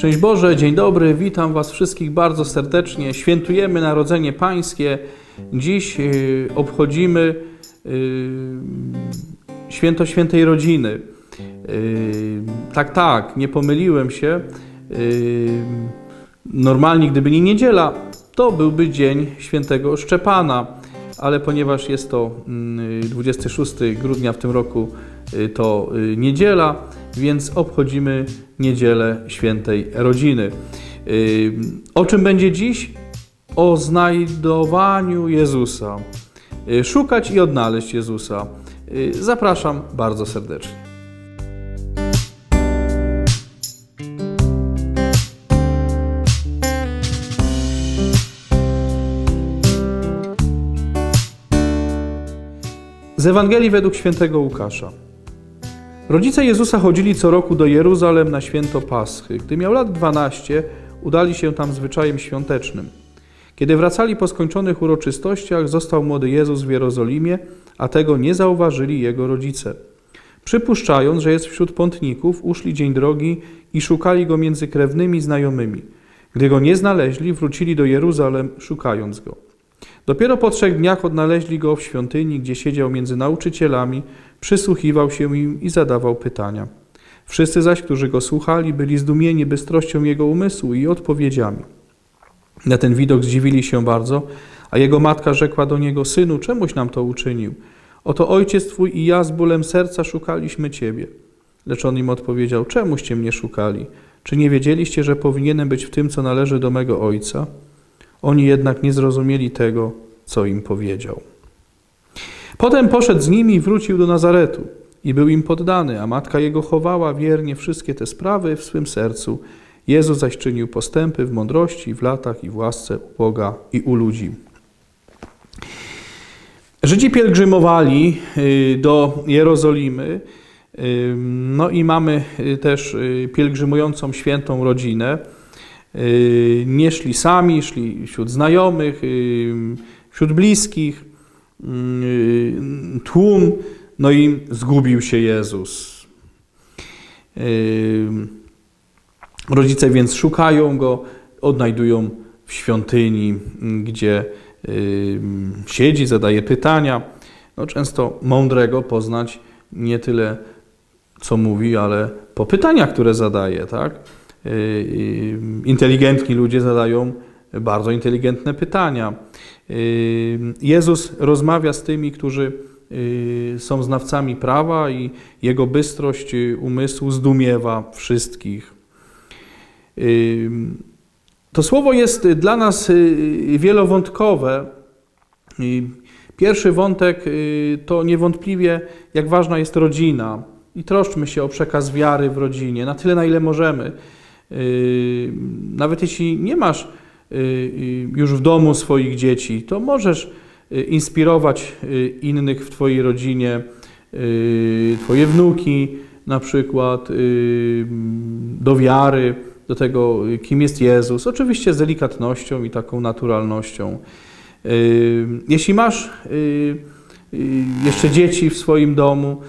Szczęść Boże, dzień dobry, witam Was wszystkich bardzo serdecznie. Świętujemy Narodzenie Pańskie. Dziś y, obchodzimy y, święto świętej rodziny. Y, tak, tak, nie pomyliłem się. Normalnie, gdyby nie niedziela, to byłby dzień świętego Szczepana, ale ponieważ jest to mm, 26 grudnia w tym roku, to niedziela, więc obchodzimy niedzielę świętej rodziny. O czym będzie dziś? O znajdowaniu Jezusa. Y, Szukać i odnaleźć Jezusa. Y, Zapraszam bardzo serdecznie. Z Ewangelii według świętego Łukasza. Rodzice Jezusa chodzili co roku do Jeruzalem na święto Paschy. Gdy miał lat 12, udali się tam zwyczajem świątecznym. Kiedy wracali po skończonych uroczystościach, został młody Jezus w Jerozolimie, a tego nie zauważyli jego rodzice. Przypuszczając, że jest wśród pątników, uszli dzień drogi i szukali go między krewnymi znajomymi. Gdy go nie znaleźli, wrócili do Jeruzalem, szukając go. Dopiero po trzech dniach odnaleźli go w świątyni, gdzie siedział między nauczycielami, przysłuchiwał się im i zadawał pytania. Wszyscy zaś, którzy go słuchali, byli zdumieni bystrością jego umysłu i odpowiedziami. Na ten widok zdziwili się bardzo, a jego matka rzekła do niego: Synu, czemuś nam to uczynił? Oto ojciec twój i ja z bólem serca szukaliśmy ciebie. Lecz on im odpowiedział: Czemuście mnie szukali? Czy nie wiedzieliście, że powinienem być w tym, co należy do mego ojca? Oni jednak nie zrozumieli tego, co im powiedział. Potem poszedł z nimi i wrócił do Nazaretu i był im poddany, a matka jego chowała wiernie wszystkie te sprawy w swym sercu. Jezus zaś czynił postępy w mądrości, w latach i w łasce u Boga i u ludzi. Żydzi pielgrzymowali y, do Jerozolimy, y, no i mamy y, też pielgrzymującą świętą rodzinę. Y, Nie szli sami, szli wśród znajomych, y, wśród bliskich, y, tłum, no i zgubił się Jezus. Rodzice więc szukają go, odnajdują w świątyni, gdzie siedzi, zadaje pytania. No, często mądrego poznać nie tyle, co mówi, ale po pytaniach, które zadaje, tak? Y, y, Inteligentni ludzie zadają bardzo inteligentne pytania. Y, Jezus rozmawia z tymi, którzy są znawcami prawa i jego bystrość umysłu zdumiewa wszystkich. To słowo jest dla nas wielowątkowe. Pierwszy wątek to niewątpliwie, jak ważna jest rodzina. I troszczmy się o przekaz wiary w rodzinie, na tyle, na ile możemy. Y, Nawet jeśli nie masz y, y, już w domu swoich dzieci, to możesz inspirować innych w Twojej rodzinie, Twoje wnuki na przykład, do wiary, do tego, kim jest Jezus. Oczywiście z delikatnością i taką naturalnością. Jeśli masz jeszcze dzieci w swoim domu,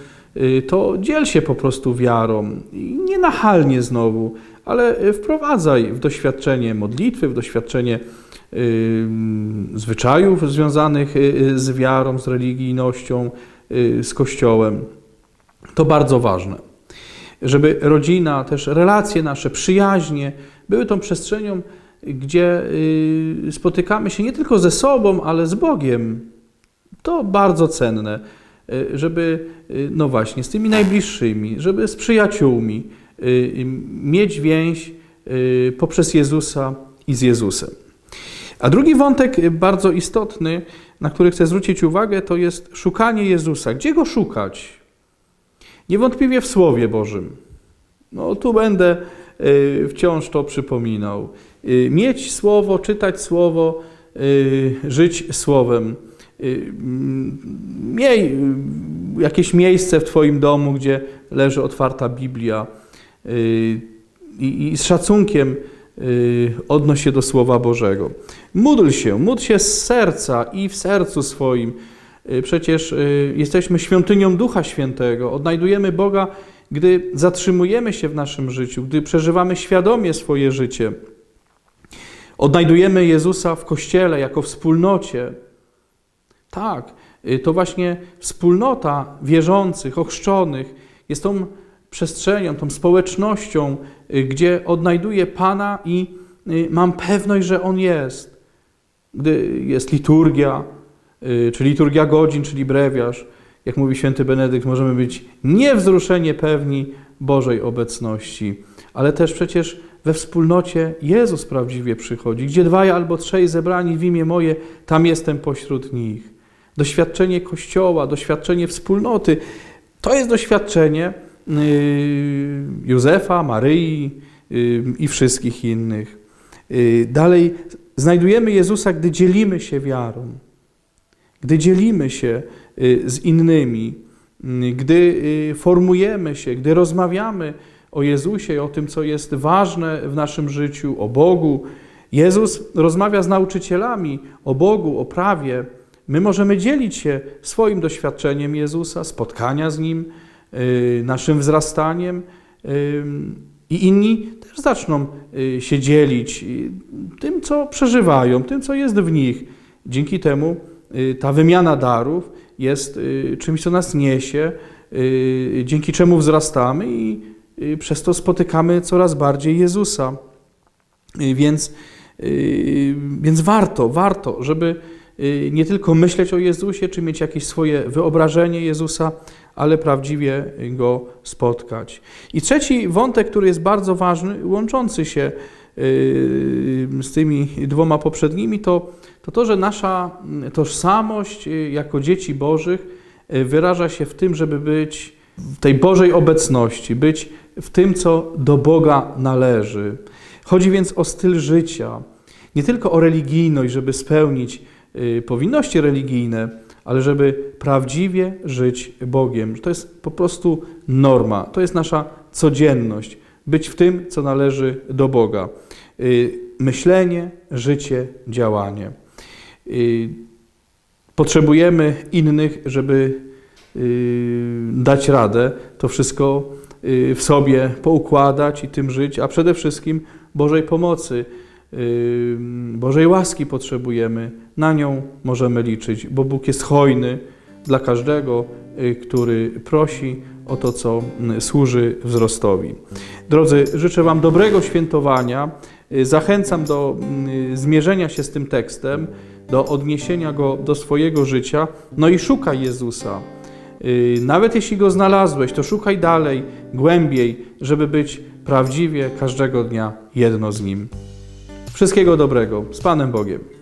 to dziel się po prostu wiarą. I nie nachalnie znowu, ale y, wprowadzaj w doświadczenie modlitwy, w doświadczenie y, zwyczajów związanych y, z wiarą, z religijnością, z Kościołem. To bardzo ważne. Żeby rodzina, też relacje nasze, przyjaźnie były tą przestrzenią, gdzie spotykamy się nie tylko ze sobą, ale z Bogiem. To bardzo cenne, żeby, no właśnie, z tymi najbliższymi, żeby z przyjaciółmi mieć więź y, poprzez Jezusa i z Jezusem. A drugi wątek y, bardzo istotny, na który chcę zwrócić uwagę, to jest szukanie Jezusa. Gdzie go szukać? Niewątpliwie w Słowie Bożym. No tu będę y, wciąż to przypominał. Y, Mieć Słowo, czytać Słowo, y, żyć Słowem. Y, Miej y, jakieś miejsce w Twoim domu, gdzie leży otwarta Biblia y, i i z szacunkiem y, odnoś się do Słowa Bożego. Módl się, módl się z serca i w sercu swoim. Y, Przecież y, jesteśmy świątynią Ducha Świętego, odnajdujemy Boga gdy zatrzymujemy się w naszym życiu, gdy przeżywamy świadomie swoje życie, odnajdujemy Jezusa w Kościele jako wspólnocie. Tak, y, to właśnie wspólnota wierzących, ochrzczonych jest tą przestrzenią, tą społecznością, y, gdzie odnajduję Pana i y, mam pewność, że On jest. Gdy jest liturgia, y, czy liturgia godzin, czyli brewiarz, jak mówi święty Benedykt, możemy być niewzruszenie pewni Bożej obecności. Ale też przecież we wspólnocie Jezus prawdziwie przychodzi. Gdzie dwaj albo trzej zebrani w imię moje, tam jestem pośród nich. Doświadczenie Kościoła, doświadczenie wspólnoty, to jest doświadczenie Józefa, Maryi y, i wszystkich innych. Y, Dalej znajdujemy Jezusa, gdy dzielimy się wiarą, gdy dzielimy się y, z innymi, y, gdy y, formujemy się, gdy rozmawiamy o Jezusie o tym, co jest ważne w naszym życiu, o Bogu. Jezus rozmawia z nauczycielami o Bogu, o prawie. My możemy dzielić się swoim doświadczeniem Jezusa, spotkania z Nim, y, naszym wzrastaniem y, i inni też zaczną y, się dzielić y, tym, co przeżywają, tym, co jest w nich. Dzięki temu y, ta wymiana darów jest y, czymś, co nas niesie, y, dzięki czemu wzrastamy i y, przez to spotykamy coraz bardziej Jezusa. Y, Więc, y, więc warto, warto, żeby y, nie tylko myśleć o Jezusie, czy mieć jakieś swoje wyobrażenie Jezusa, ale prawdziwie Go spotkać. I trzeci wątek, który jest bardzo ważny, łączący się y, z tymi dwoma poprzednimi, to to, to że nasza tożsamość y, jako dzieci Bożych y, wyraża się w tym, żeby być w tej Bożej obecności, być w tym, co do Boga należy. Chodzi więc o styl życia, nie tylko o religijność, żeby spełnić y, powinności religijne, ale żeby prawdziwie żyć Bogiem. To jest po prostu norma, to jest nasza codzienność. Być w tym, co należy do Boga. Y, Myślenie, życie, działanie. Y, Potrzebujemy innych, żeby y, dać radę, to wszystko y, w sobie poukładać i tym żyć, a przede wszystkim Bożej pomocy, y, Bożej łaski potrzebujemy. Na nią możemy liczyć, bo Bóg jest hojny dla każdego, y, który prosi o to, co mm, służy wzrostowi. Drodzy, życzę Wam dobrego świętowania. Y, Zachęcam do mm, zmierzenia się z tym tekstem, do odniesienia go do swojego życia, no i szukaj Jezusa. Y, Nawet jeśli go znalazłeś, to szukaj dalej, głębiej, żeby być prawdziwie każdego dnia jedno z nim. Wszystkiego dobrego. Z Panem Bogiem.